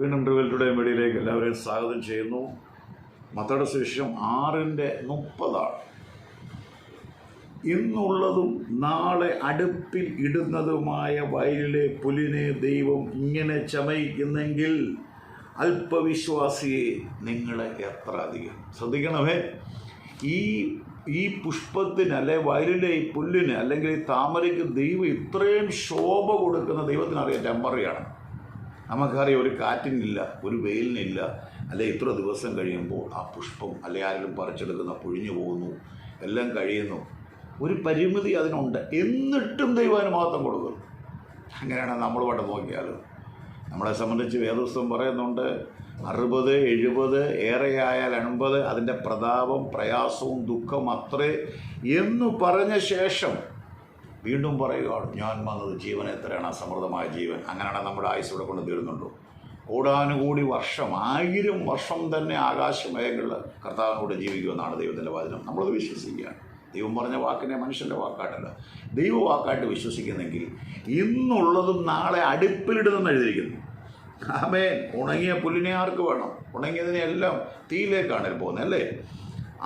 വീണ്ടും റിവൽറ്റുടെ മീഡിയയിലേക്ക് എല്ലാവരെയും സ്വാഗതം ചെയ്യുന്നു. മത്തയുടെ ശേഷം ആറിന്റെ മുപ്പതാണ്. ഇന്നുള്ളതും നാളെ അടുപ്പിൽ ഇടുന്നതുമായ വയലിലെ പുലിനെ ദൈവം ഇങ്ങനെ ചമയിക്കുന്നെങ്കിൽ അല്പവിശ്വാസിയെ നിങ്ങളെ എത്ര അധികം? ശ്രദ്ധിക്കണമേ. ഈ ഈ പുഷ്പത്തിന് അല്ലെ വയലിലെ ഈ പുല്ലിന് അല്ലെങ്കിൽ ഈ താമരയ്ക്ക് ദൈവം ഇത്രയും ശോഭ കൊടുക്കുന്ന ദൈവത്തിനറിയാം ടെമ്പറിയാണ് നമുക്കറിയാം ഒരു കാറ്റിനില്ല ഒരു വെയിലിനില്ല. അല്ലെ ഇത്ര ദിവസം കഴിയുമ്പോൾ ആ പുഷ്പം അല്ലെ ആരെങ്കിലും പറിച്ചെടുക്കുന്ന പൊഴിഞ്ഞു പോകുന്നു എല്ലാം കഴിയുന്നു. ഒരു പരിമിതി അതിനുണ്ട്. എന്നിട്ടും ദൈവം അതിന് മഹത്വം കൊടുക്കുന്നു. അങ്ങനെയാണ് നമ്മൾ പണ്ട് നോക്കിയാൽ നമ്മളെ സംബന്ധിച്ച് വേദോസ്തം പറയുന്നുണ്ട് അറുപത് എഴുപത് ഏറെയായാൽ എൺപത് അതിന്റെ പ്രതാപം പ്രയാസവും ദുഃഖം അത്രേ എന്നു പറഞ്ഞ ശേഷം വീണ്ടും പറയുകയാണ് ഞാൻ വന്നത് ജീവൻ എത്രയാണ്? അസമൃദ്ധമായ ജീവൻ. അങ്ങനെയാണ് നമ്മുടെ ആയുസ് ഇവിടെ കൊണ്ട് തീരുന്നുണ്ടോ. കൂടാനുകൂടി വർഷം ആയിരം വർഷം തന്നെ ആകാശമേഖല കർത്താവിനോട് ജീവിക്കുമെന്നാണ് ദൈവത്തിന്റെ വചനം. നമ്മളത് വിശ്വസിക്കുകയാണ്. ദൈവം പറഞ്ഞ വാക്കിനെ മനുഷ്യന്റെ വാക്കായിട്ടല്ല. ദൈവ വാക്കായിട്ട് വിശ്വസിക്കുന്നെങ്കിൽ ഇന്നുള്ളതും നാളെ അടുപ്പിലിടുന്നെന്ന് എഴുതിയിരിക്കുന്നു. ആമേൻ. ഉണങ്ങിയ പുല്ലിനെ ആർക്ക് വേണം? ഉണങ്ങിയതിനെ എല്ലാം തീയിലേക്കാണ് പോകുന്നത് അല്ലേ?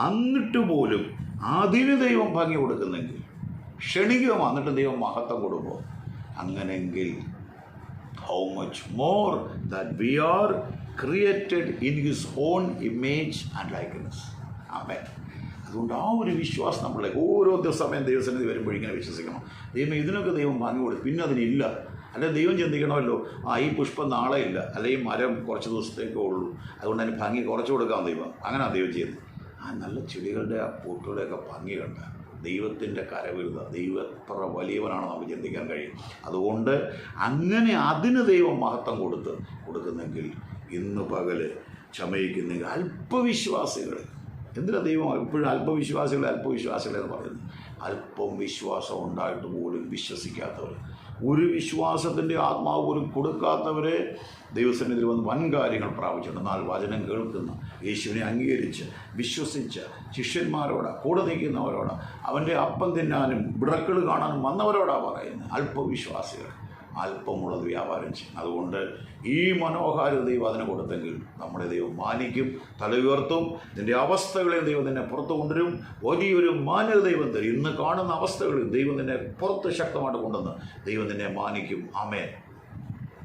എന്നിട്ട് പോലും അതിന് ദൈവം ഭംഗി കൊടുക്കുന്നെങ്കിൽ ക്ഷണിക്കുക എന്നിട്ട് ദൈവം മഹത്വം കൊടുക്കുമോ അങ്ങനെങ്കിൽ how much more that we are created in his own image and likeness അമേ അതുകൊണ്ട് ആ ഒരു വിശ്വാസം നമ്മളെ ഓരോ ദിവസമയം ദൈവസന്നിധി വരുമ്പോൾ ഇങ്ങനെ വിശ്വസിക്കണം. ദൈവം ഇതിനൊക്കെ ദൈവം വാങ്ങി കൊടുക്കും പിന്നെ അതിനില്ല. അല്ലെ ദൈവം ചിന്തിക്കണമല്ലോ. ആ ഈ പുഷ്പം നാളെ ഇല്ല. അല്ലെ ഈ മരം കുറച്ച് ദിവസത്തേക്കേ ഉള്ളൂ. അതുകൊണ്ട് അതിന് ഭംഗി കുറച്ച് കൊടുക്കാം ദൈവം. അങ്ങനെയാണ് ദൈവം ചെയ്യുന്നത് ആ നല്ല ചെടികളുടെ ആ പൂട്ടുകളുടെയൊക്കെ ഭംഗി കണ്ട ദൈവത്തിന്റെ കരവിരുന്ന് ദൈവം എത്ര വലിയവനാണ് നമുക്ക് ചിന്തിക്കാൻ കഴിയും. അതുകൊണ്ട് അങ്ങനെ അതിന് ദൈവം മഹത്വം കൊടുത്ത് കൊടുക്കുന്നെങ്കിൽ ഇന്ന് പകൽ ചമയിക്കുന്നെങ്കിൽ അല്പവിശ്വാസികൾ എന്തിനാ ദൈവം ഇപ്പോഴും അല്പവിശ്വാസികൾ അല്പവിശ്വാസികൾ എന്ന് പറയുന്നത്? അല്പം വിശ്വാസം ഉണ്ടായിട്ട് പോലും വിശ്വസിക്കാത്തവർ. ഒരു വിശ്വാസത്തിന്റെ ആത്മാവ് പോലും കൊടുക്കാത്തവരെ ദൈവസന്നിധിയിൽ വന്ന് വൻ കാര്യങ്ങൾ പ്രാപിച്ചിട്ടുണ്ട്. എന്നാൽ വചനം കേൾക്കുന്ന യേശുവിനെ അംഗീകരിച്ച് വിശ്വസിച്ച് ശിഷ്യന്മാരോട് കൂടെ നിൽക്കുന്നവരോട് അവന്റെ അപ്പം തിന്നാനും വിടക്കൾ കാണാനും വന്നവരോടാണ് പറയുന്നത്. അല്പവിശ്വാസികൾ. അല്പമുള്ളത് വ്യാപാരം ചെയ്യും അതുകൊണ്ട് ഈ മനോഹാരി ദൈവം അതിന് കൊടുത്തെങ്കിൽ നമ്മുടെ ദൈവം മാനിക്കും തല ഉയർത്തും ഇതിന്റെ അവസ്ഥകളെ ദൈവം നിന്നെ പുറത്തു കൊണ്ടുവരും. വലിയൊരു മാന്യത ദൈവം തരും. ഇന്ന് കാണുന്ന അവസ്ഥകളിൽ ദൈവം നിന്നെ പുറത്ത് ശക്തമായിട്ട് കൊണ്ടുവന്ന് ദൈവം നിന്നെ മാനിക്കും. ആമേൻ.